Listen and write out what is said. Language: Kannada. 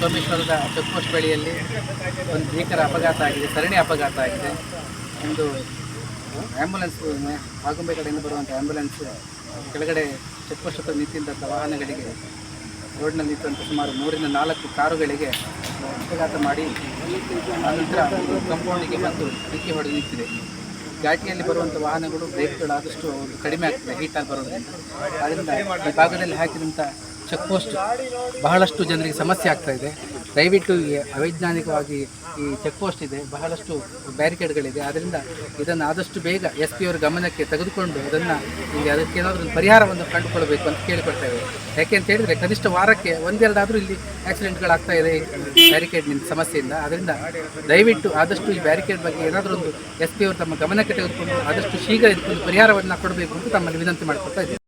ಸೋಮೇಶ್ವರದ ಚೆಕ್ಪೋಸ್ಟ್ ಬಳಿಯಲ್ಲಿ ಒಂದು ಭೀಕರ ಅಪಘಾತ ಆಗಿದೆ, ಸರಣಿ ಅಪಘಾತ ಆಗಿದೆ. ಒಂದು ಆ್ಯಂಬುಲೆನ್ಸ್ ಆಗುಂಬೆ ಕಡೆಯಿಂದ ಬರುವಂಥ ಆ್ಯಂಬುಲೆನ್ಸ್ ಕೆಳಗಡೆ ಚೆಕ್ಪೋಸ್ಟ್ ಹತ್ರ ನಿಂತಿದ್ದಂಥ ವಾಹನಗಳಿಗೆ ರೋಡ್ನಲ್ಲಿ ನಿಂತಂಥ ಸುಮಾರು ಮೂರಿಂದ ನಾಲ್ಕು ಕಾರುಗಳಿಗೆ ಅಪಘಾತ ಮಾಡಿ ಆನಂತರ ಕಂಪೌಂಡಿಗೆ ಬಂದು ಡಿಕ್ಕಿ ಹೊಡೆದು ನಿಂತಿದೆ. ಘಾಟಿಯಲ್ಲಿ ಬರುವಂಥ ವಾಹನಗಳು ಬ್ರೇಕ್ಗಳು ಆದಷ್ಟು ಕಡಿಮೆ ಆಗ್ತದೆ, ಹೀಟಾಗಿ ಬರೋದ್ರಿಂದ. ಆದ್ದರಿಂದ ಈ ಭಾಗದಲ್ಲಿ ಹಾಕಿದಂಥ ಚೆಕ್ ಪೋಸ್ಟ್ ಬಹಳಷ್ಟು ಜನರಿಗೆ ಸಮಸ್ಯೆ ಆಗ್ತಾ ಇದೆ. ದಯವಿಟ್ಟು ಈ ಅವೈಜ್ಞಾನಿಕವಾಗಿ ಈ ಚೆಕ್ ಪೋಸ್ಟ್ ಇದೆ. ಬಹಳಷ್ಟು ಬ್ಯಾರಿಕೇಡ್ಗಳಿದೆ. ಆದ್ದರಿಂದ ಇದನ್ನು ಆದಷ್ಟು ಬೇಗ ಎಸ್ ಪಿ ಅವರ ಗಮನಕ್ಕೆ ತೆಗೆದುಕೊಂಡು ಅದನ್ನು ಇಲ್ಲಿ ಅದಕ್ಕೆ ಏನಾದರೂ ಒಂದು ಪರಿಹಾರವನ್ನು ಕಂಡುಕೊಳ್ಬೇಕು ಅಂತ ಕೇಳಿಕೊಳ್ತೇವೆ ಯಾಕೆ ಅಂತ ಹೇಳಿದರೆ ಕನಿಷ್ಠ ವಾರಕ್ಕೆ ಒಂದೆರಡಾದರೂ ಇಲ್ಲಿ ಆಕ್ಸಿಡೆಂಟ್ಗಳಾಗ್ತಾ ಇದೆ ಬ್ಯಾರಿಕೇಡ್ನಿಂದ ಸಮಸ್ಯೆಯಿಂದ. ಅದರಿಂದ ದಯವಿಟ್ಟು ಆದಷ್ಟು ಈ ಬ್ಯಾರಿಕೇಡ್ ಬಗ್ಗೆ ಏನಾದರೂ ಒಂದು ಎಸ್ ಪಿ ಅವರು ತಮ್ಮ ಗಮನಕ್ಕೆ ತೆಗೆದುಕೊಂಡು ಆದಷ್ಟು ಶೀಘ್ರ ಇದಕ್ಕೊಂದು ಪರಿಹಾರವನ್ನು ಕೊಡಬೇಕು ಅಂತ ತಮ್ಮಲ್ಲಿ ವಿನಂತಿ ಮಾಡ್ಕೊಳ್ತಾ ಇದ್ದೀವಿ